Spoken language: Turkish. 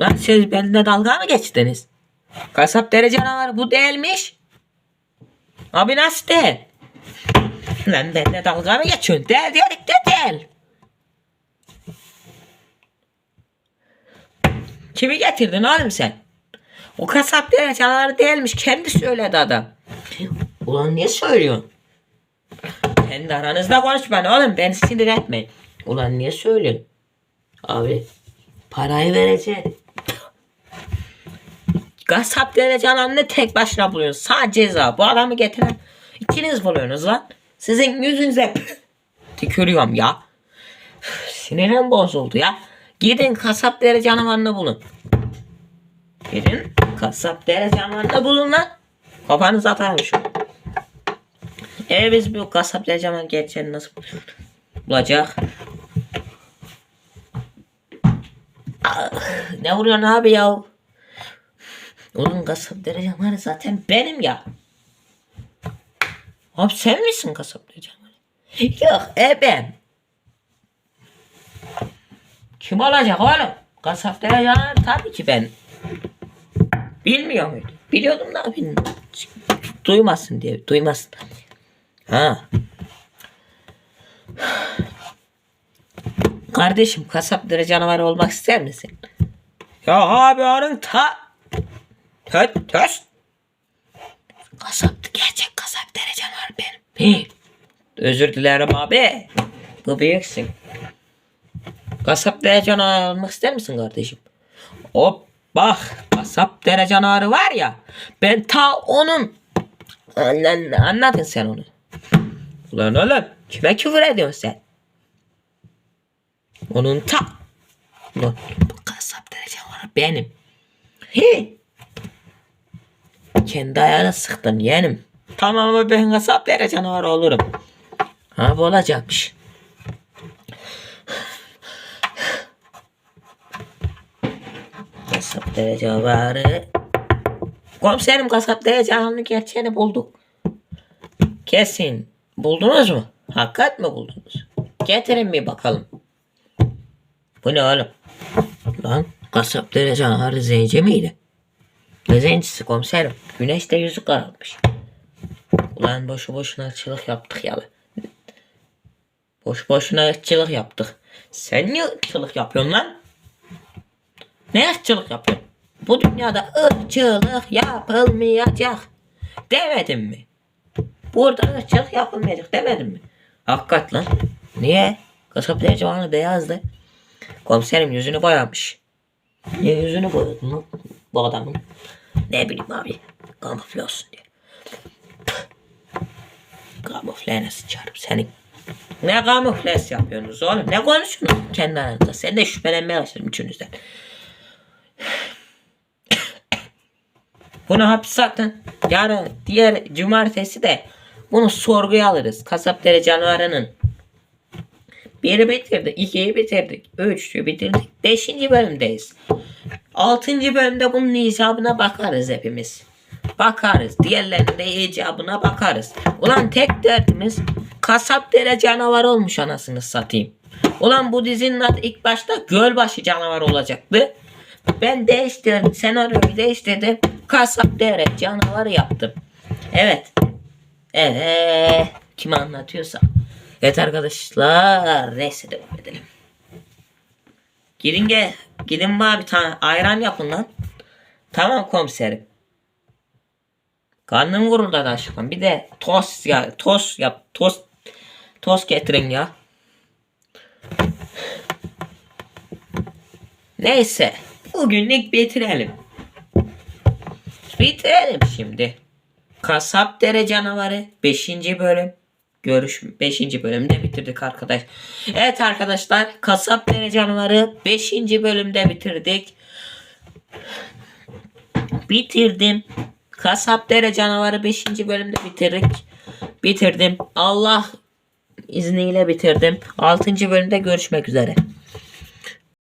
Lan siz benimle dalga mı geçtiniz? Kasap dere canavarı bu değilmiş. Abi nasıl değil? Lan benimle dalga mı geçiyorsun? Değil diyorduk de değil. Kimi getirdin oğlum sen? O kasap dere değilmiş. Kendi söyledi adam. Ulan niye söylüyorsun? Kendi aranızda konuşmayın oğlum. Beni sinir etmeyin. Ulan niye söylüyorsun? Abi parayı vereceğim. Kasap dere canavarını tek başına buluyorsun. Sadece ceza. Bu adamı getiren ikiniz buluyorsunuz lan. Sizin yüzünüze tükürüyorum ya. Sinirim bozuldu ya. Gidin kasap dere canavarını bulun. Gidin kasap dere canavarını bulun lan. Kafanızı atarım şu. E biz bu kasap dere canavarı gerçeğini nasıl bulacak? Ah, ne vuruyorsun abi ya? Oğlum kasap dere canavarı zaten benim ya. Abi sen misin kasap dere canavarı? Yok ebem. Kim olacak oğlum? Kasap dere canavarı tabii ki ben. Bilmiyor muydun? Biliyordum da bilmiyorum. Duymasın diye. Duymasın. Ha. Kardeşim kasap canavarı olmak ister misin? Ya abi onun ta... Töt töst. Kasap gerçek kasap dere canavarı benim. Hı. Özür dilerim abi. Bu büyüksün. Kasap dere canavarı olmak ister misin kardeşim? Hop bak kasap dere canavarı var ya. Ben ta onun... Anladın, anladın sen onu. Ulan oğlum kime küfür ediyorsun sen? Onun ta... Ulan bu kasap dere canavarı benim. He. Kendi ayağına sıktın yeğenim. Tamam ama ben kasap dere canavarı olurum. Ha bu olacakmış. Kasap dere canavarı. Komiserim kasap dere canavarının gerçeğini bulduk. Kesin. Buldunuz mu? Hakikat mi buldunuz? Getirin bir bakalım. Bu ne oğlum? Lan kasap dere canavarı zenci miydi? Ne zencisi komiserim? Güneşte yüzü kararmış. Ulan boşu boşuna ırkçılık yaptık yalı. Boş boşuna ırkçılık yaptık. Sen niye ırkçılık yapıyorsun lan? Ne ırkçılık yapıyorsun? Bu dünyada ırkçılık yapılmayacak. Demedim mi? Burada ırkçılık yapılmayacak demedim mi? Hakikat lan. Niye? Kasap tercümanı beyazdı. Komiserim yüzünü boyamış. Niye yüzünü boyadın lan bu adamın? Ne bileyim abi. Kamufle olsun diye. Kamufle nasıl çağırıp seni? Ne kamufles yapıyorsunuz oğlum? Ne konuşuyorsunuz kendi aranızda? Sen de şüphelenmeye başladım üçünüzden. Bunu hapse atın. Yarın diğer cumartesi de bunu sorguya alırız. Kasap dere canavarının. Biri bitirdik, ikiyi bitirdik, üçü bitirdik, beşinci bölümdeyiz. Altıncı bölümde bunun icabına bakarız hepimiz. Bakarız. Diğerlerinin de icabına bakarız. Ulan tek derdimiz kasap dere canavar olmuş anasını satayım. Ulan bu dizinin adı ilk başta Gölbaşı canavar olacaktı. Ben değiştirdim. Senaryoyu değiştirdim. Kasap dere canavarı yaptım. Evet. Evet. Kime anlatıyorsa. Evet arkadaşlar. Neyse devam edelim. Gidin gel. Gidin bana bir tane ayran yapın lan. Tamam komiserim. Karnım guruldadı aşkım. Bir de tost ya. Tost yap. Tost. Tost getirin ya. Neyse. Bugünlük bitirelim. Bitirelim şimdi. Kasap Dere Canavarı 5. bölüm. Görüş 5. bölümde bitirdik arkadaş. Evet arkadaşlar Kasap Dere Canavarı 5. bölümde bitirdik. Bitirdim. Kasap Dere Canavarı 5. bölümde bitirdik. Bitirdim. Allah izniyle bitirdim. 6. bölümde görüşmek üzere.